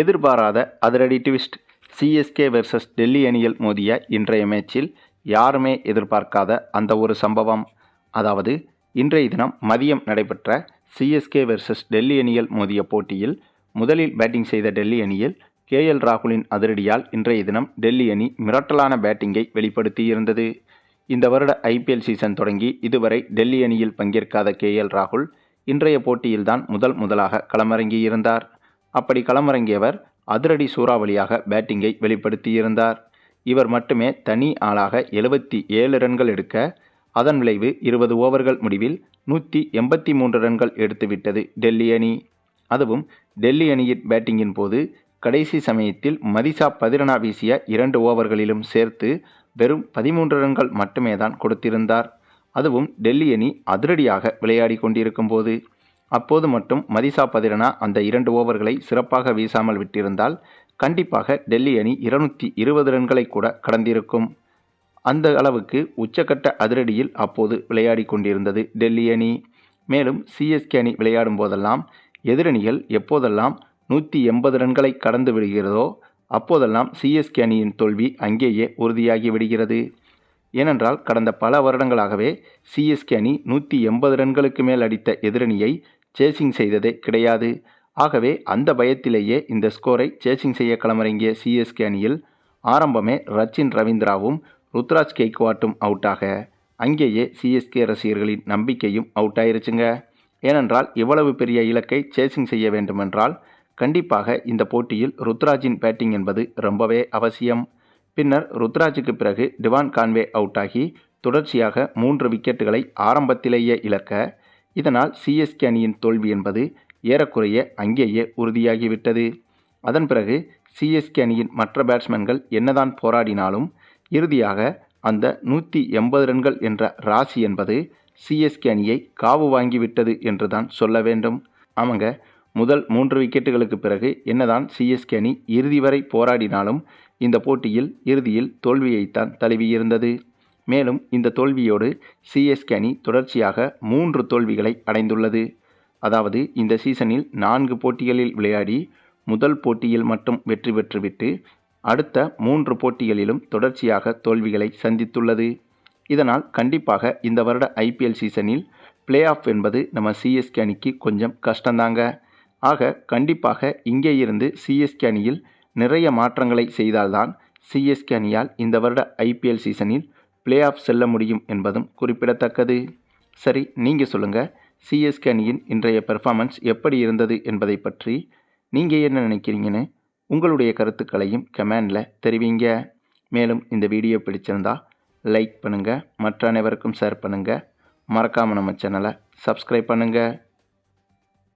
எதிர்பாராத அதிரடி twist. CSK versus Delhi அணியில் மோதிய இன்றைய மேட்சில் யாருமே எதிர்பார்க்காத அந்த ஒரு சம்பவம். அதாவது இன்றைய தினம் மதியம் நடைபெற்ற சிஎஸ்கே வெர்சஸ் டெல்லி அணியில் மோதிய போட்டியில் முதலில் பேட்டிங் செய்த டெல்லி அணியில் கேஎல் ராகுலின் அதிரடியால் இன்றைய தினம் டெல்லி அணி மிரட்டலான பேட்டிங்கை வெளிப்படுத்தியிருந்தது. இந்த வருட ஐபிஎல் சீசன் தொடங்கி இதுவரை டெல்லி அணியில் பங்கேற்காத கேஎல் ராகுல் இன்றைய போட்டியில்தான் முதல் முதலாக களமிறங்கியிருந்தார். அப்படி களமிறங்கியவர் அதிரடி சூறாவளியாக பேட்டிங்கை வெளிப்படுத்தியிருந்தார். இவர் மட்டுமே தனி ஆளாக எழுபத்தி ஏழு ரன்கள் எடுக்க அதன் விளைவு இருபது ஓவர்கள் முடிவில் நூற்றி எண்பத்தி மூன்று ரன்கள் எடுத்துவிட்டது டெல்லி அணி. அதுவும் டெல்லி அணியின் பேட்டிங்கின் போது கடைசி சமயத்தில் மதிசா பதிரனா வீசிய இரண்டு ஓவர்களிலும் சேர்த்து வெறும் பதிமூன்று ரன்கள் மட்டுமே தான் கொடுத்திருந்தார். அதுவும் டெல்லி அணி அதிரடியாக விளையாடி கொண்டிருக்கும் போது அப்போது மட்டும் மதிசா பதிரனா அந்த இரண்டு ஓவர்களை சிறப்பாக வீசாமல் விட்டிருந்தால் கண்டிப்பாக டெல்லி அணி இருநூற்றி இருபது ரன்களை கூட கடந்திருக்கும். அந்த அளவுக்கு உச்சக்கட்ட அதிரடியில் அப்போது விளையாடி கொண்டிருந்தது டெல்லி அணி. மேலும் சிஎஸ்கே அணி விளையாடும் போதெல்லாம் எதிரணிகள் எப்போதெல்லாம் நூற்றி எண்பது ரன்களை கடந்து விடுகிறதோ அப்போதெல்லாம் சிஎஸ்கே அணியின் தோல்வி அங்கேயே உறுதியாகி விடுகிறது. ஏனென்றால் கடந்த பல வருடங்களாகவே சிஎஸ்கே அணி நூற்றி எண்பது ரன்களுக்கு மேல் அடித்த எதிரணியை சேசிங் செய்ததே கிடையாது. ஆகவே அந்த பயத்திலேயே இந்த ஸ்கோரை சேசிங் செய்ய களமிறங்கிய சிஎஸ்கே அணியில் ஆரம்பமே ரச்சின் ரவீந்திராவும் ருத்ராஜ் கெய்க்வாட்டும் அவுட்டாக அங்கேயே சிஎஸ்கே ரசிகர்களின் நம்பிக்கையும் அவுட் ஆயிருச்சுங்க. ஏனென்றால் இவ்வளவு பெரிய இலக்கை சேசிங் செய்ய வேண்டுமென்றால் கண்டிப்பாக இந்த போட்டியில் ருத்ராஜின் பேட்டிங் என்பது ரொம்பவே அவசியம். பின்னர் ருத்ராஜுக்கு பிறகு டிவான் கான்வே அவுட் ஆகி தொடர்ச்சியாக மூன்று விக்கெட்டுகளை ஆரம்பத்திலேயே இழக்க இதனால் சிஎஸ்கே அணியின் தோல்வி என்பது ஏறக்குறைய அங்கேயே உறுதியாகிவிட்டது. அதன் பிறகு சிஎஸ்கே அணியின் மற்ற பேட்ஸ்மேன்கள் என்னதான் போராடினாலும் இறுதியாக அந்த நூற்றி எண்பது ரன்கள் என்ற ராசி என்பது சிஎஸ்கே அணியை காவு வாங்கிவிட்டது என்று தான் சொல்ல வேண்டும். ஆமாங்க முதல் மூன்று விக்கெட்டுகளுக்கு பிறகு என்னதான் சிஎஸ்கே அணி இறுதி வரை போராடினாலும் இந்த போட்டியில் இறுதியில் தோல்வியைத்தான் தழுவியிருந்தது. மேலும் இந்த தோல்வியோடு சிஎஸ்கே அணி தொடர்ச்சியாக மூன்று தோல்விகளை அடைந்துள்ளது. அதாவது இந்த சீசனில் நான்கு போட்டிகளில் விளையாடி முதல் போட்டியில் மட்டும் வெற்றி பெற்றுவிட்டு அடுத்த மூன்று போட்டிகளிலும் தொடர்ச்சியாக தோல்விகளை சந்தித்துள்ளது. இதனால் கண்டிப்பாக இந்த வருட ஐபிஎல் சீசனில் பிளே ஆஃப் என்பது நம்ம சிஎஸ்கே அணிக்கு கொஞ்சம் கஷ்டந்தாங்க. ஆக கண்டிப்பாக இங்கே இருந்து சிஎஸ்கே அணியில் நிறைய மாற்றங்களை செய்தால்தான் சிஎஸ்கே அணியால் இந்த வருட ஐபிஎல் சீசனில் பிளே ஆஃப் செல்ல முடியும் என்பதும் குறிப்பிடத்தக்கது. சரி நீங்கள் சொல்லுங்கள் சிஎஸ்கே அணியின் இன்றைய பெர்ஃபார்மன்ஸ் எப்படி இருந்தது என்பதை பற்றி நீங்கள் என்ன நினைக்கிறீங்கன்னு உங்களுடைய கருத்துக்களையும் கமெண்டில் தெரிவிங்க. மேலும் இந்த வீடியோ பிடிச்சிருந்தா லைக் பண்ணுங்கள் மற்ற அனைவருக்கும் ஷேர் பண்ணுங்கள் மறக்காமல் நம்ம சேனலை சப்ஸ்கிரைப் பண்ணுங்கள்